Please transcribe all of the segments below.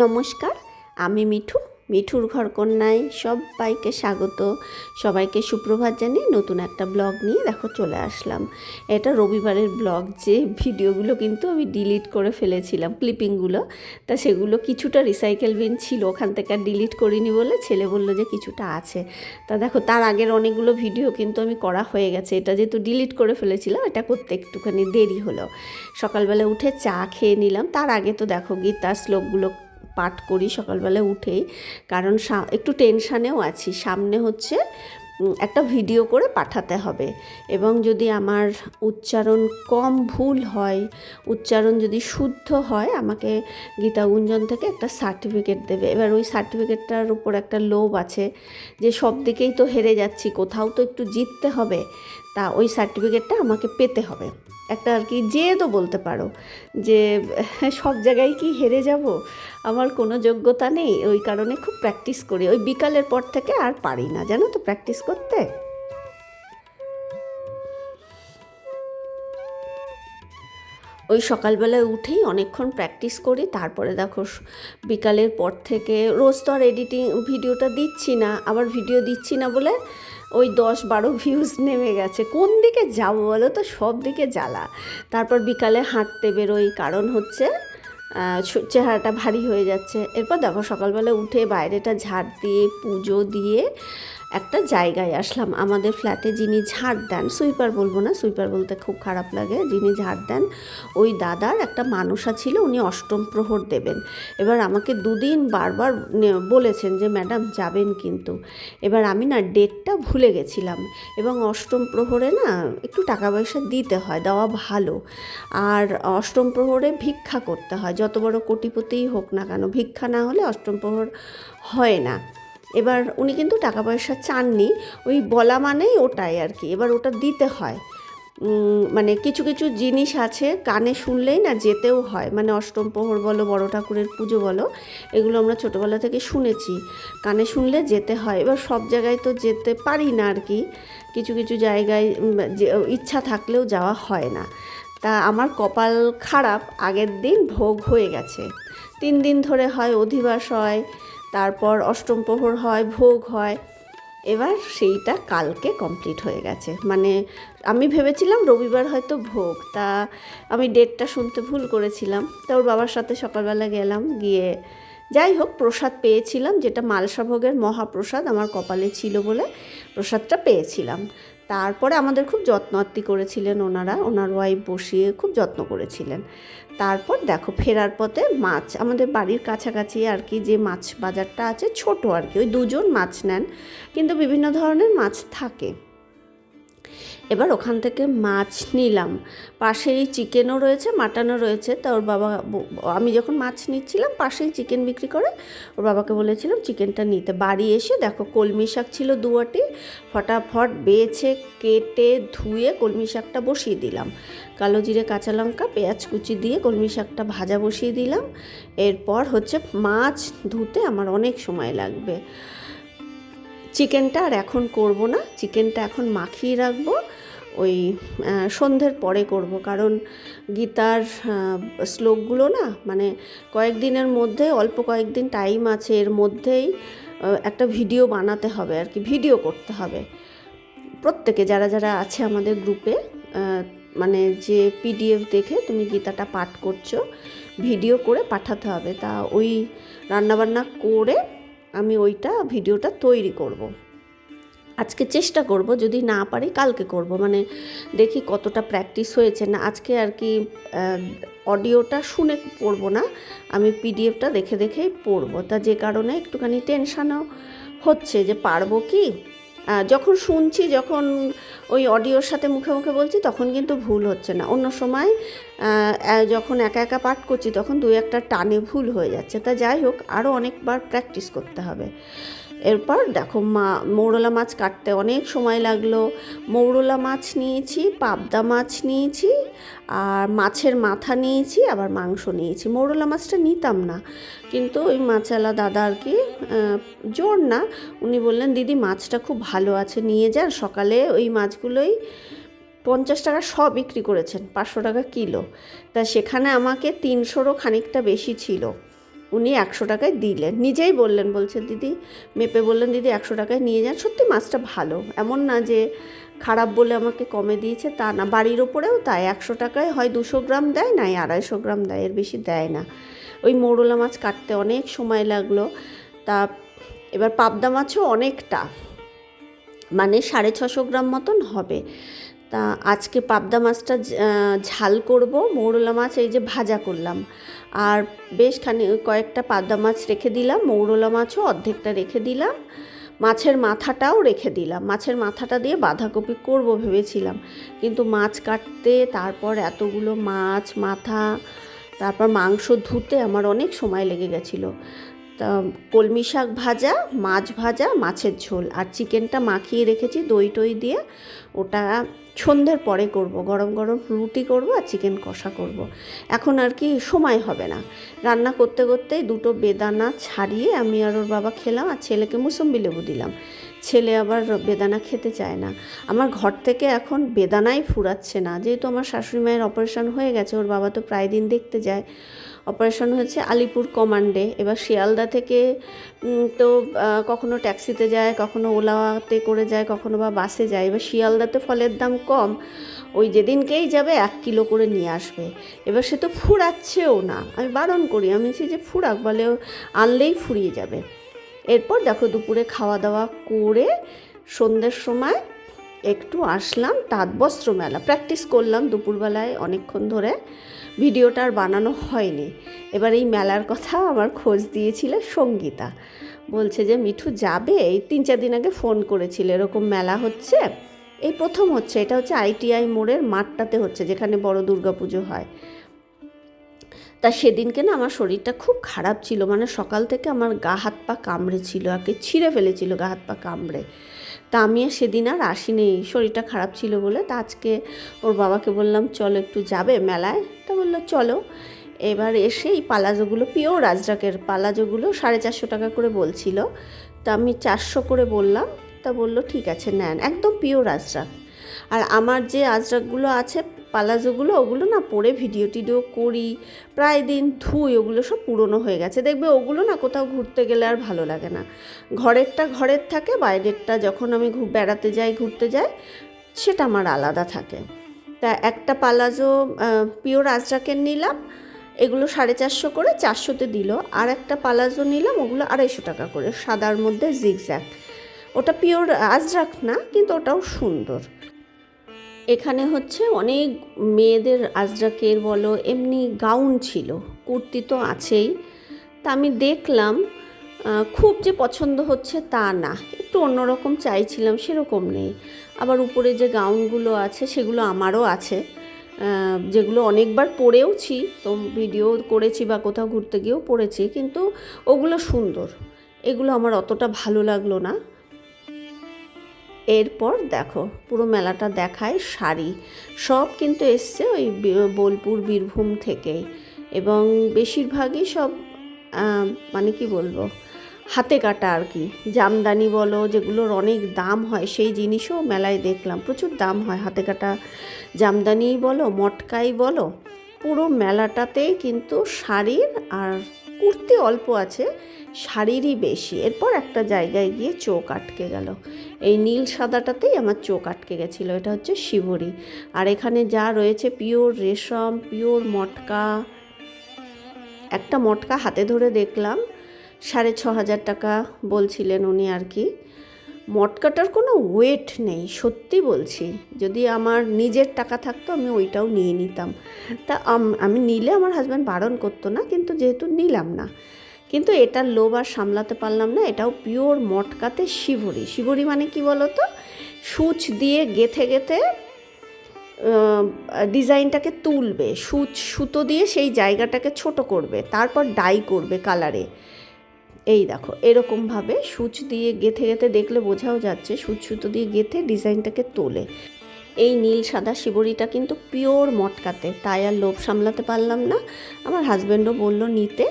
নমস্কার, আমি মিঠু, মিঠুর ঘর কন্যায় সবাইকে স্বাগত। সবাইকে সুপ্রভাত জানিয়ে নতুন একটা ব্লগ নিয়ে দেখো চলে আসলাম। এটা রবিবারের ব্লগ, যে ভিডিওগুলো কিন্তু আমি ডিলিট করে ফেলেছিলাম, ক্লিপিংগুলো। তা সেগুলো কিছুটা রিসাইকেল বিন ছিল, ওখান থেকে আর ডিলিট করিনি বলে ছেলে বলল যে কিছুটা আছে। তা দেখো, তার আগের অনেকগুলো ভিডিও কিন্তু আমি করা হয়ে গেছে। এটা যেহেতু ডিলিট করে ফেলেছিলাম, এটা করতে একটুখানি দেরি হলো। সকালবেলা উঠে চা খেয়ে নিলাম। তার আগে তো দেখো গীতার শ্লোকগুলো পাঠ করি সকালবেলা উঠেই, কারণ একটু টেনশানেও আছি। সামনে হচ্ছে একটা ভিডিও করে পাঠাতে হবে। এবং যদি আমার উচ্চারণ কম ভুল হয়, উচ্চারণ যদি শুদ্ধ হয়, আমাকে গীতা গুঞ্জন থেকে একটা সার্টিফিকেট দেবে। এবার ওই সার্টিফিকেটটার উপর একটা লোভ আছে, যে সব দিকেই তো হেরে যাচ্ছি, কোথাও তো একটু জিততে হবে। তা ওই সার্টিফিকেটটা আমাকে পেতে হবে। একটা আর কি জেদও বলতে পারো যে, সব জায়গায় কি হেরে যাব? আমার কোনো যোগ্যতা নেই, ওই কারণে খুব প্র্যাকটিস করি। ওই বিকালের পর থেকে আর পারি না, জানো তো প্র্যাকটিস করতে? ওই সকালবেলায় উঠেই অনেকক্ষণ প্র্যাকটিস করি, তারপরে দেখো বিকালের পর থেকে রোজ তো আর এডিটিং ভিডিওটা দিচ্ছি না, আবার ভিডিও দিচ্ছি না বলে ওই দশ বারো ভিউজ নেমে গেছে। কোন দিকে যাব বলো তো? সব দিকে জ্বালা। তারপর বিকালে হাঁটতে বেরোই, কারণ হচ্ছে চেহারাটা ভারী হয়ে যাচ্ছে। এরপর দেখো সকালবেলা উঠে বাইরেটা ঝাড় দিয়ে, পুজো দিয়ে একটা জায়গায় আসলাম। আমাদের ফ্ল্যাটে যিনি ঝাড় দেন সুইপার বলব না সুইপার বলতে খুব খারাপ লাগে, যিনি ঝাড় দেন, ওই দাদার একটা মানুষা ছিল, উনি অষ্টম প্রহর দেবেন। এবার আমাকে দুদিন বারবার বলেছেন যে, ম্যাডাম, যাবেন কিন্তু। এবার আমি না ডেটটা ভুলে গেছিলাম। এবং অষ্টম প্রহরে না একটু টাকা পয়সা দিতে হয়, দেওয়া ভালো। আর অষ্টম প্রহরে ভিক্ষা করতে হয়, যত বড় কোটিপতিই হোক না কেন, ভিক্ষা না হলে অষ্টম প্রহর হয় না। এবার উনি কিন্তু টাকা পয়সা চাননি, ওই বলা মানেই ওটাই আর কি, এবার ওটা দিতে হয়। মানে কিছু কিছু জিনিস আছে, কানে শুনলেই না যেতেও হয় মানে অষ্টম প্রহর বলো, বড় ঠাকুরের পুজো বলো, এগুলো আমরা ছোটোবেলা থেকে শুনেছি, কানে শুনলে যেতে হয়, এবার সব জায়গায় তো যেতে পারি না আর কি, কিছু কিছু জায়গায় ইচ্ছা থাকলেও যাওয়া হয় না। তা আমার কপাল খারাপ, আগের দিন ভোগ হয়ে গেছে, তিন দিন ধরে হয় অধিবাস হয় তারপর অষ্টম প্রহর হয়, ভোগ হয়। এবার সেইটা কালকে কমপ্লিট হয়ে গেছে। মানে আমি ভেবেছিলাম রবিবার হয়তো ভোগ। তা আমি ডেটটা শুনতে ভুল করেছিলাম। তা ওর বাবার সাথে সকালবেলা গেলাম, গিয়ে যাই হোক, প্রসাদ পেয়েছিলাম, যেটা মালসা ভোগের মহাপ্রসাদ আমার কপালে ছিল বলে প্রসাদটা পেয়েছিলাম। তারপরে আমাদের খুব যত্ন আত্তি করেছিলেন ওনারা, ওনার ওয়াইফ বসিয়ে খুব যত্ন করেছিলেন। তারপর দেখো ফেরার পথে মাছ, আমাদের বাড়ির কাছাকাছি আর কি যে মাছ বাজারটা আছে ছোট আর কি, ওই দুজন মাছ নেন। কিন্তু বিভিন্ন ধরনের মাছ থাকে। এবার ওখান থেকে মাছ নিলাম। পাশেই চিকেনও রয়েছে, মাটনও রয়েছে। তা ওর বাবা আমি যখন মাছ নিচ্ছিলাম, পাশেই চিকেন বিক্রি করে, ওর বাবাকে বলেছিলাম চিকেনটা নিতে। বাড়ি এসে দেখো কলমি শাক ছিল দুয়াটি, ফটাফট বেছে, কেটে, ধুয়ে কলমি শাকটা বসিয়ে দিলাম। কালো জিরে, কাঁচা লঙ্কা, পেঁয়াজ কুচি দিয়ে কলমি শাকটা ভাজা বসিয়ে দিলাম। এরপর হচ্ছে মাছ ধুতে আমার অনেক সময় লাগবে। চিকেনটা আর এখন করব না। চিকেনটা এখন মাখিয়ে রাখব। ওই সন্ধ্যের পরে করব। কারণ গীতার শ্লোকগুলো না মানে কয়েকদিনের মধ্যে, অল্প কয়েকদিন টাইম আছে, এর মধ্যেই একটা ভিডিও বানাতে হবে আর কি ভিডিও করতে হবে। প্রত্যেকে যারা যারা আছে আমাদের গ্রুপে মানে যে পিডিএফ দেখে তুমি গীতাটা পাঠ করছ ভিডিও করে পাঠাতে হবে। তা ওই রান্নাবান্না করে আমি ওইটা ভিডিওটা তৈরি করব। আজকে চেষ্টা করব, যদি না পারি কালকে করব। মানে দেখি কতটা প্র্যাকটিস হয়েছে না, আজকে আর কি অডিওটা শুনে পড়ব না, আমি পিডিএফটা দেখে দেখেই পড়ব। তা যে কারণে একটুখানি টেনশানও হচ্ছে যে পারব কি? যখন শুনছি, যখন ওই অডিওর সাথে মুখে মুখে বলছি, তখন কিন্তু ভুল হচ্ছে না। অন্য সময় যখন একা একা পাঠ করছি, তখন দু একটা টানে ভুল হয়ে যাচ্ছে। তা যাই হোক আরও অনেকবার প্র্যাকটিস করতে হবে। এরপর দেখো মা, মৌরলা মাছ কাটতে অনেক সময় লাগল। মৌরলা মাছ নিয়েছি, পাবদা মাছ নিয়েছি, আর মাছের মাথা নিয়েছি, আবার মাংস নিয়েছি। মৌরলা মাছটা নিতাম না, কিন্তু ওই মাছালা দাদা আর কি জোর না, উনি বললেন, দিদি, মাছটা খুব ভালো আছে, নিয়ে যান। সকালে ওই মাছগুলোই পঞ্চাশ টাকা শ বিক্রি করেছেন, পাঁচশো টাকা কিলো। তা সেখানে আমাকে তিনশোরও খানিকটা বেশি ছিল। উনি একশো টাকায় দিলেন। নিজেই বললেন বলছে দিদি, মেপে বললেন, দিদি, একশো টাকায় নিয়ে যান। সত্যি মাছটা ভালো। এমন না যে খারাপ বলে আমাকে কমে দিয়েছে, তা না। বাড়ির ওপরেও তাই। একশো টাকায় হয় দুশো গ্রাম দেয় নাই আড়াইশো গ্রাম দেয়। এর বেশি দেয় না। ওই মৌরলা মাছ কাটতে অনেক সময় লাগল। তা এবার পাবদা মাছও অনেকটা। মানে সাড়ে ছশো গ্রাম মতন হবে। তা আজকে পাবদা মাছটা ঝাল করব। মৌরলা মাছ এই যে ভাজা করলাম। আর বেশ খানি, কয়েকটা পাবদা মাছ রেখে দিলাম। মৌরলা মাছও অর্ধেকটা রেখে দিলাম। মাছের মাথাটাও রেখে দিলাম। মাছের মাথাটা দিয়ে বাঁধাকপি করব ভেবেছিলাম। কিন্তু মাছ কাটতে, তারপর এতগুলো মাছ, মাথা, তারপর মাংস ধুতে আমার অনেক সময় লেগে গেছিল। কলমি শাক ভাজা, মাছ ভাজা, মাছের ঝোল। আর চিকেনটা মাখিয়ে রেখেছি, দই টই দিয়ে। ওটা সন্ধ্যের পরে করব, গরম গরম রুটি করব আর চিকেন কষা করব। এখন আর কি সময় হবে না। রান্না করতে করতেই দুটো বেদানা ছাড়িয়ে আমি আর ওর বাবা খেলাম আর ছেলেকে মুসম্বি লেবু দিলাম। ছেলে আবার বেদানা খেতে চায় না। আমার ঘর থেকে এখন বেদানাই ফুরাচ্ছে না। যেহেতু আমার শাশুড়ি মায়ের অপারেশন হয়ে গেছে, ওর বাবা তো প্রায় দিন দেখতে যায়। অপারেশন হয়েছে আলিপুর কমান্ডে। এবার শিয়ালদা থেকে তো কখনো ট্যাক্সিতে যায়, কখনো ওলাতে করে যায়, কখনো বা বাসে যায়। এবার শিয়ালদাতে ফলের দাম কম। ওই যেদিনকেই যাবে, এক কিলো করে নিয়ে আসবে। এবার সে তো ফুরাচ্ছেও না। আমি বারণ করি, আমি যে ফুরাক, বলে আনলেই ফুরিয়ে যাবে। এরপর দেখো দুপুরে খাওয়া দাওয়া করে সন্ধ্যের সময় একটু আসলাম তাঁতবস্ত্র মেলা। প্র্যাকটিস করলাম দুপুরবেলায় অনেকক্ষণ ধরে। ভিডিওটা আর বানানো হয়নি। এবার এই মেলার কথা আমার খোঁজ দিয়েছিল সঙ্গীতা। বলছে যে, মিঠু যাবে? এই তিন চার দিন আগে ফোন করেছিল, এরকম মেলা হচ্ছে? এই প্রথম হচ্ছে, এটা হচ্ছে আইটিআই মোড়ের মাঠটাতে হচ্ছে, যেখানে বড় দুর্গাপুজো হয়। তা সেদিনকে না আমার শরীরটা খুব খারাপ ছিল মানে সকাল থেকে আমার গা হাত পা কামড়ে ছিল আগে ছিঁড়ে ফেলেছিল গা হাত পা কামড়ে। তা আমি আর সেদিন আর আসিনি, শরীরটা খারাপ ছিল বলে। তা আজকে ওর বাবাকে বললাম, চলো একটু যাবে মেলায়? তা বলল, চলো। এবার এসে এই পালাজোগুলো, পিওর রাজরাকের পালাজোগুলো সাড়ে চারশো টাকা করে বলছিল। তা আমি চারশো করে বললাম, তা বলল, ঠিক আছে, নেন। একদম পিওর রাজরাক আর আমার যে আজরাকগুলো আছে পালাজোগুলো, ওগুলো না পরে ভিডিও টিডিও করি, প্রায় দিন ধুই, ওগুলো সব পুরনো হয়ে গেছে। দেখবে ওগুলো না কোথাও ঘুরতে গেলে আর ভালো লাগে না। ঘরেরটা ঘরের থাকে, বাইরেরটা যখন আমি বেড়াতে যাই, ঘুরতে যাই, সেটা আমার আলাদা থাকে। তা একটা পালাজো পিওর আজরাকের নিলাম, এগুলো সাড়ে চারশো করে চারশোতে দিল। আর একটা পালাজো নিলাম, ওগুলো আড়াইশো টাকা করে, সাদার মধ্যে জিগজ্যাক ওটা পিওর আজরাক না, কিন্তু ওটাও সুন্দর। এখানে হচ্ছে অনেক মেয়েদের আজরাকের বলো, এমনি গাউন ছিল, কুর্তি তো আছেই। তা আমি দেখলাম খুব যে পছন্দ হচ্ছে তা না, একটু অন্যরকম চাইছিলাম, সেরকম নেই। আবার উপরে যে গাউনগুলো আছে, সেগুলো আমারও আছে। যেগুলো অনেকবার পরেওছি, তো ভিডিও করেছি বা কোথাও ঘুরতে গিয়েও পরেছি, কিন্তু ওগুলো সুন্দর। এগুলো আমার অতটা ভালো লাগল না। এরপর দেখো, পুরো মেলাটা দেখায় শাড়ি। সব কিন্তু এসছে ওই বোলপুর, বীরভূম থেকে। এবং বেশিরভাগই সব মানে কি বলব, হাতে কাটা আর কি। জামদানি বলো, যেগুলোর অনেক দাম হয়, সেই জিনিসও মেলায় দেখলাম। প্রচুর দাম হয় হাতে কাটা। জামদানিই বলো, মটকাই বলো, পুরো মেলাটাতেই কিন্তু শাড়ির আর কুর্তি অল্প আছে, শাড়িরই বেশি। এরপর একটা জায়গায় গিয়ে চোখ আটকে গেল। এই নীল সাদাটাতেই আমার চোখ আটকে গেছিল, এটা হচ্ছে শিবরি। আর এখানে যা রয়েছে, পিওর রেশম, পিওর মটকা। একটা মটকা হাতে ধরে দেখলাম, সাড়ে ছ হাজার টাকা বলছিলেন উনি আর কি। মটকাটার কোনো ওয়েট নেই, সত্যি বলছি। যদি আমার নিজের টাকা থাকতো, আমি ওইটাও নিয়ে নিতাম। তা আম- নিলে আমার হাজব্যান্ড বারণ করতো না, কিন্তু যেহেতু নিলাম না। কিন্তু এটার লোভ আর সামলাতে পারলাম না, এটাও পিওর মটকাতে শিবরি। শিবরি মানে কি বলো তো সূচ দিয়ে গেথে গেথে ডিজাইনটাকে তুলবে। সূচ, সুতো দিয়ে সেই জায়গাটাকে ছোট করবে, তারপর ডাই করবে কালারে এই দেখো এরকমভাবে সূচ দিয়ে গেথে গেথে দেখলে বোঝাও যাচ্ছে সূচ সুতো দিয়ে গেথে ডিজাইনটাকে তোলে। এই নীল সাদা শিবরিটা কিন্তু পিওর মটকাতে, তাই আর লোভ সামলাতে পারলাম না। আমার হাজব্যান্ডও বলল, নিতে,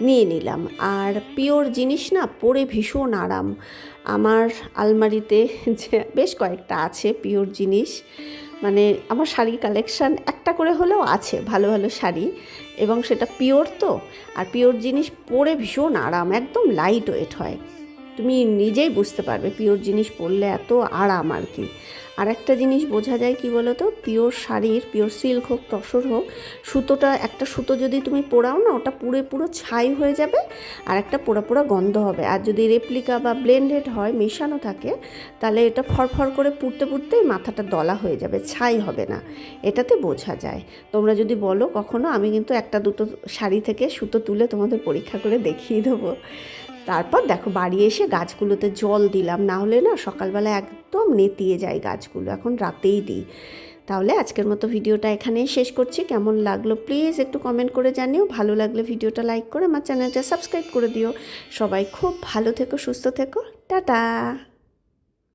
নিয়ে নিলাম। আর পিওর জিনিস না, পরে ভীষণ আরাম। আমার আলমারিতে যে বেশ কয়েকটা আছে পিওর জিনিস মানে আমার শাড়ির কালেকশান একটা করে হলেও আছে, ভালো ভালো শাড়ি। এবং সেটা পিওর তো। আর পিওর জিনিস পরে ভীষণ আরাম একদম লাইট ওয়েট হয়। তুমি নিজেই বুঝতে পারবে পিওর জিনিস পরলে এত আরাম আর কি। আর একটা জিনিস বোঝা যায় কি বলো তো পিওর শাড়ির পিওর সিল্ক হোক, তসর হোক, সুতোটা, একটা সুতো যদি তুমি পোড়াও না, ওটা পুরো পুরো ছাই হয়ে যাবে আর একটা পোড়া পোড়া গন্ধ হবে। আর যদি রেপ্লিকা বা ব্লেন্ডেড হয়, মেশানো থাকে, তাহলে এটা ফরফর করে পুড়তে পুড়তেই মাথাটা দলা হয়ে যাবে, ছাই হবে না। এটাতে বোঝা যায়। তোমরা যদি বলো, কখনো আমি কিন্তু একটা দুটো শাড়ি থেকে সুতো তুলে তোমাদের পরীক্ষা করে দেখিয়ে দেবো। তারপর দেখো বাড়ি এসে গাছগুলোতে জল দিলাম, না হলে না সকালবেলা একদম নেতিয়ে যায় গাছগুলো, এখন রাতেই দিই। তাহলে আজকের মতো ভিডিওটা এখানেই শেষ করছি, কেমন লাগল প্লিজ একটু কমেন্ট করে জানিও, ভালো লাগলে ভিডিওটা লাইক করে আমার চ্যানেলটা সাবস্ক্রাইব করে দিও। সবাই খুব ভালো থেকো, সুস্থ থেকো, টাটা!